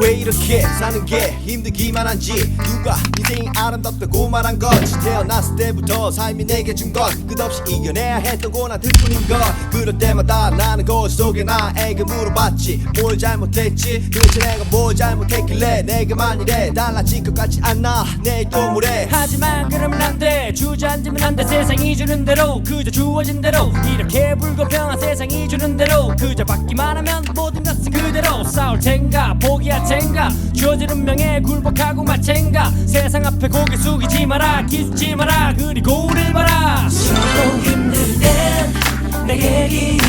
왜 이렇게 사는 게 힘들기만 한지 누가 인생이 아름답다고 말한 건지 태어났을 때부터 삶이 내게 준 건 끝없이 이겨내야 했던 고난들 뿐인 걸. 그럴 때마다 나는 속에 나에게 물어봤지. 뭘 잘못했지? 도대체 내가 뭘 잘못했길래 내게만 이래 달라질 것 같지 않나 내일 또 모레 하지만 그러면 안돼. 주저앉으면 안돼. 세상이 주는 대로. 그저 주어진 대로. 이렇게 불공평한 세상이 주는 대로. 그저 받기만 하면 모든 것은 그대로. 싸울 텐가 포기할 텐가 주어진 운명에 굴복하고 말 텐가 세상 앞에 고개 숙이지 마라. 기죽지 마라. 그리고 우릴 봐라. 또 힘들 땐 내게 기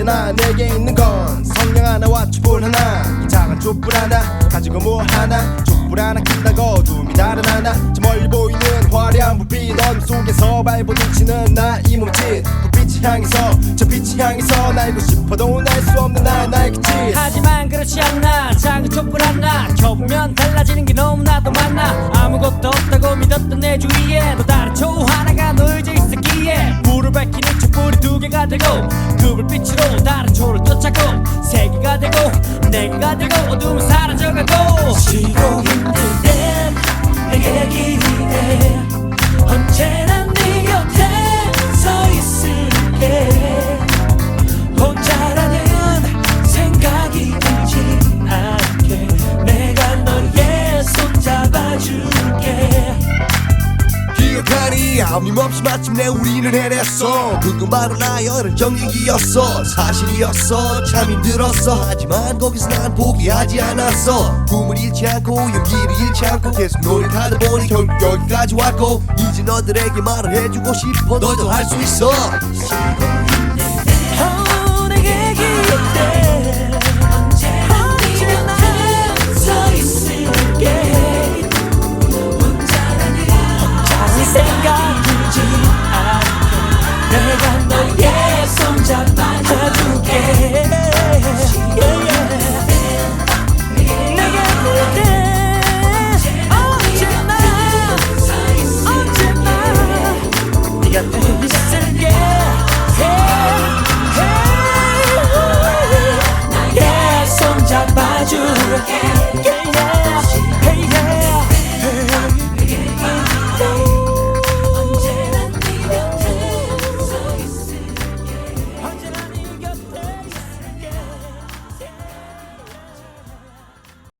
않아 내게 있는 건 성냥 하나와 촛불 하나. 이 작은 촛불 하나 가지고 뭐 하나. 촛불 하나 킨다고 도움이 다른 하나. 저 멀리 보이는 화려한 불빛 어둠 속에서 비치는 나이 몸짓. 불빛이 향해서 저 빛이 향해서 날고 싶어도 날 수 없는 나의 날개짓 하지만 그렇지 않나. 작은 촛불 하나. 켜보면 달라지는 게 너무나도 많아. 아무것도 없다고 믿었던 내 주위에 또 다른 초 하나 두 개가 되고 그 불빛으로 다른 초를 쫓아고 세 개가 되고 네 개가 되고 어둠은 사라져가고 기억하니 아낌없이 마침내 우리는 해냈어. 그건 바로 나의 어른 정얘기였어. 사실이었어. 참 힘들었어. 하지만 거기서 난 포기하지 않았어. 꿈을 잃지 않고 용기를 잃지 않고 계속 노력하다 보니 결국 여기까지 왔고 이제 너들에게 말을 해주고 싶어. 너도 할 수 있어